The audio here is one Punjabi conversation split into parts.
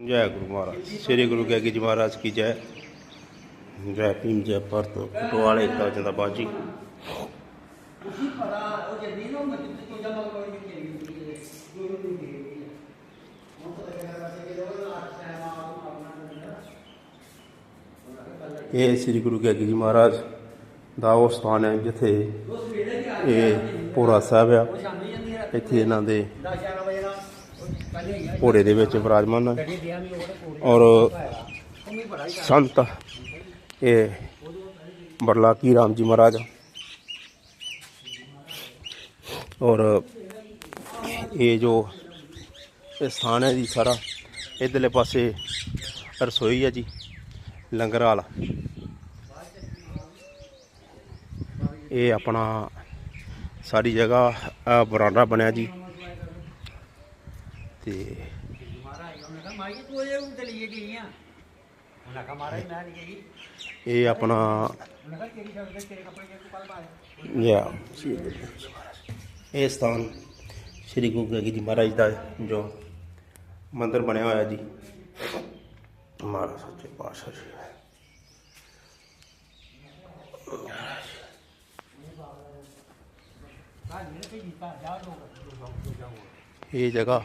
ਜੈ ਗੁਰੂ ਮਹਾਰਾਜ। ਸ੍ਰੀ ਗੁਰੂ ਗੈਗੀ ਜੀ ਮਹਾਰਾਜ ਕੀ ਜੈ। ਜੈ ਭੀਮ ਜੈ ਭਰਤ। ਪਟਵਾਲੇ ਦਾ ਜਿੰਦਾਬਾਦ ਜੀ। ਇਹ ਸ੍ਰੀ ਗੁਰੂ ਗੈਗੀ ਜੀ ਮਹਾਰਾਜ ਦਾ ਉਹ ਸਥਾਨ ਹੈ ਜਿੱਥੇ ਇਹ ਪੂਰਾ ਸਾਹਿਬ ਆ। ਇੱਥੇ ਇਹਨਾਂ ਦੇ ਘੋੜੇ ਦੇ ਵਿੱਚ ਵਿਰਾਜਮਾਨ ਹੈ ਔਰ ਸੰਤ ਇਹ ਬਰਲਾ ਕੀ ਰਾਮ ਜੀ ਮਹਾਰਾਜ। ਔਰ ਇਹ ਜੋ ਇਹ ਸਥਾਨ ਹੈ ਜੀ ਸਾਰਾ, ਇਧਰਲੇ ਪਾਸੇ ਰਸੋਈ ਹੈ ਜੀ, ਲੰਗਰ ਵਾਲਾ। ਇਹ ਆਪਣਾ ਸਾਰੀ ਜਗ੍ਹਾ ਆਹ ਬਰਾਂਡਾ ਬਣਿਆ ਜੀ। ਤੇ ਇਹ ਆਪਣਾ ਯਾ ਇਹ ਸਥਾਨ ਸ੍ਰੀ ਗੁਰੂ ਗੋਬਿੰਦ ਜੀ ਮਹਾਰਾਜ ਦਾ ਜੋ ਮੰਦਿਰ ਬਣਿਆ ਹੋਇਆ ਜੀ। ਮਹਾਰਾਜ ਸੱਚੇ ਪਾਤਸ਼ਾਹ ਜੀ ਇਹ ਜਗ੍ਹਾ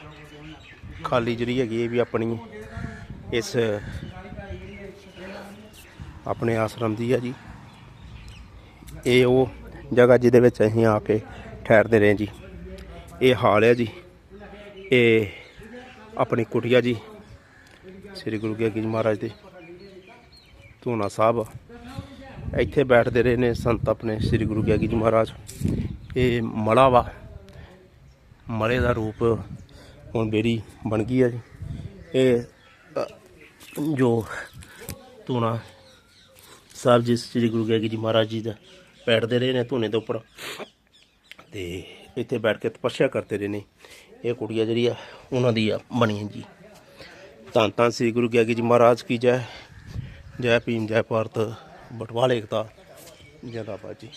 ਖਾਲੀ ਜਿਹੜੀ ਹੈਗੀ ਇਹ ਵੀ ਆਪਣੀ ਇਸ ਆਪਣੇ ਆਸ਼ਰਮ ਦੀ ਹੈ ਜੀ। ਇਹ ਉਹ ਜਗ੍ਹਾ ਜਿਹਦੇ ਵਿੱਚ ਅਸੀਂ ਆ ਕੇ ਠਹਿਰਦੇ ਰਹੇ ਜੀ। ਇਹ ਹਾਲ ਹੈ ਜੀ। ਇਹ ਆਪਣੀ ਕੁਟੀਆ ਜੀ, ਸ੍ਰੀ ਗੁਰੂ ਗੋਬਿੰਦ ਜੀ ਮਹਾਰਾਜ ਦੇ ਧੂਨਾ ਸਾਹਿਬ। ਇੱਥੇ ਬੈਠਦੇ ਰਹੇ ਨੇ ਸੰਤ ਆਪਣੇ ਸ੍ਰੀ ਗੁਰੂ ਗੋਬਿੰਦ ਜੀ ਮਹਾਰਾਜ। ਇਹ ਮੜਾ ਵਾ, ਮਲੇ ਦਾ ਰੂਪ ਹੁਣ ਬੇਰੀ ਬਣ ਗਈ ਆ ਜੀ। ਇਹ ਜੋ ਧੂਣਾ ਸਾਹਿਬ ਜੀ, ਸ੍ਰੀ ਗੁਰੂ ਗੋਬਿੰਦ ਜੀ ਮਹਾਰਾਜ ਜੀ ਦਾ ਬੈਠਦੇ ਰਹੇ ਨੇ ਧੂਨੇ ਦੇ ਉੱਪਰ। ਤੇ ਇੱਥੇ ਬੈਠ ਕੇ ਤਪੱਸਿਆ ਕਰਦੇ ਰਹੇ ਨੇ। ਇਹ ਕੁੜੀਆ ਜਿਹੜੀ ਆ, ਉਹਨਾਂ ਦੀ ਆ ਬਣੀ ਹੈ ਜੀ। ਤਾਂ ਤਾਂ ਸ੍ਰੀ ਗੁਰੂ ਗੋਬਿੰਦ ਜੀ ਮਹਾਰਾਜ ਕੀ ਜੈ। ਜੈ ਭੀਮ, ਜੈ ਭਾਰਤ, ਬਟਵਾਲੇ ਏਕਤਾ ਜਿੰਦਾਬਾਦ ਜੀ।